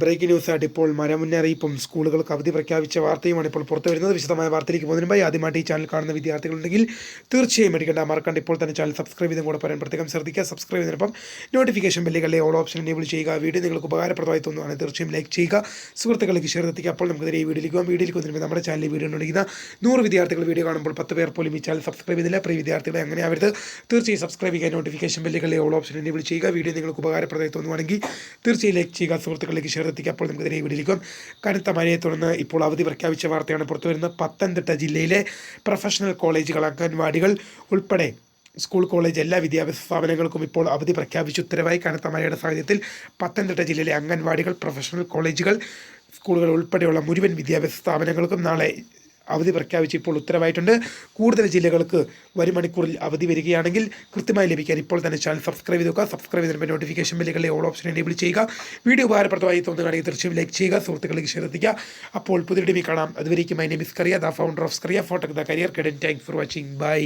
Breaking news ആയിട്ട് ഇപ്പോൾ മഴ മുന്നറിയിപ്പും സ്കൂളുകൾക്ക് അവധി പ്രഖ്യാപിച്ച വാർത്തയുമാണ് ഇപ്പോൾ പുറത്തു വരുന്നത്. വിശദമായ വാർത്തയിലേക്ക് പോകുന്നതിന് മുമ്പായി ആദ്യമായിട്ട് ഈ ചാനൽ കാണുന്ന വിദ്യാർത്ഥികളുണ്ടെങ്കിൽ തീർച്ചയായും എടുക്കേണ്ട. മറക്കണ്ട ഇപ്പോൾ തന്നെ ചാനൽ സബ്സ്ക്രൈബ് ചെയ്തും കൂടെ പറയാൻ പ്രത്യേകം ശ്രദ്ധിക്കുക. സബ്സ്ക്രൈബ് ചെയ്തതിനൊപ്പം നോട്ടിഫിക്കേഷൻ ബെല്ലുകളിലെ ഓൾ ഓപ്ഷൻ എനേബിൾ ചെയ്യുക. വീഡിയോ നിങ്ങൾക്ക് ഉപകാരപ്രദമായി തോന്നുകയാണ് തീർച്ചയായും ലൈക്ക് ചെയ്യുക. സുഹൃത്തുക്കളിലേക്ക് ഷെയർ എത്തിക്കുക. അപ്പോൾ നമുക്ക് ഈ വീഡിയോയിലേക്ക് പോകാം. വീഡിയോയിലേക്ക് വന്നിട്ട് നമ്മുടെ ചാനലിൽ വീഡിയോ ഉണ്ടെങ്കിൽ നൂറ് വിദ്യാർത്ഥികൾ വീഡിയോ കാണുമ്പോൾ പത്ത് പേർ പോലും ഈ ചാനൽ സബ്സ്ക്രൈബ് ചെയ്തില്ല പ്രിയ വിദ്യാർത്ഥികളെ അങ്ങനെ ആവരുത്. തീർച്ചയായും സബ്സ്ക്രൈബ് ചെയ്യുക. നോട്ടിഫിക്കേഷൻ ബെല്ലുകളിലെ ഓൾ ഓപ്ഷൻ എനേബിൾ ചെയ്യുക. വീഡിയോ നിങ്ങൾക്ക് ഉപകാരപ്രദമായി തോന്നുവാണെങ്കിൽ തീർച്ചയായും ലൈക്ക് ചെയ്യുക. സുഹൃത്തുക്കളിലേക്ക് എത്തിക്കുക അപ്പോൾ നമുക്ക് ഈ വിടിലിക്കും കനത്ത മഴയെ തുടർന്ന് ഇപ്പോൾ അവധി പ്രഖ്യാപിച്ച വാർത്തയാണ് പുറത്തു വരുന്നത്. പത്തനംതിട്ട ജില്ലയിലെ പ്രൊഫഷണൽ കോളേജുകൾ അംഗൻവാടികൾ ഉൾപ്പെടെ സ്കൂൾ കോളേജ് എല്ലാ വിദ്യാഭ്യാസ സ്ഥാപനങ്ങൾക്കും ഇപ്പോൾ അവധി പ്രഖ്യാപിച്ച്. ഉത്തരവായി കനത്ത മഴയുടെ സാഹചര്യത്തിൽ പത്തനംതിട്ട ജില്ലയിലെ അംഗൻവാടികൾ പ്രൊഫഷണൽ കോളേജുകൾ സ്കൂളുകൾ ഉൾപ്പെടെയുള്ള മുഴുവൻ വിദ്യാഭ്യാസ സ്ഥാപനങ്ങൾക്കും നാളെ അവധി പ്രഖ്യാപിച്ച് ഇപ്പോൾ ഉത്തരവായിട്ടുണ്ട്. കൂടുതൽ ജില്ലകൾക്ക് വരും മണിക്കൂറിൽ അവധി വരികയാണെങ്കിൽ കൃത്യമായി ലഭിക്കാൻ ഇപ്പോൾ തന്നെ ചാനൽ സബ്സ്ക്രൈബ് ചെയ്തുക സബ്സ്ക്രൈബ് ചെയ്തിട്ട് നോട്ടിഫിക്കേഷൻ ബില്ലുകളിലെ ഓൾ ഓപ്ഷൻ എനേബിൾ ചെയ്യുക. വീഡിയോ ഉപകാരപ്രദമായി തോന്നുകയാണെങ്കിൽ തീർച്ചയായും ലൈക്ക് ചെയ്യുക സുഹൃത്തുക്കളിലേക്ക് ശ്രദ്ധിക്കുക അപ്പോൾ പുതിയ വീഡിയോ കാണാം. അതുവരേക്കും my name is Kariya the founder of Scaria photo the career കെഡൻ thanks for watching by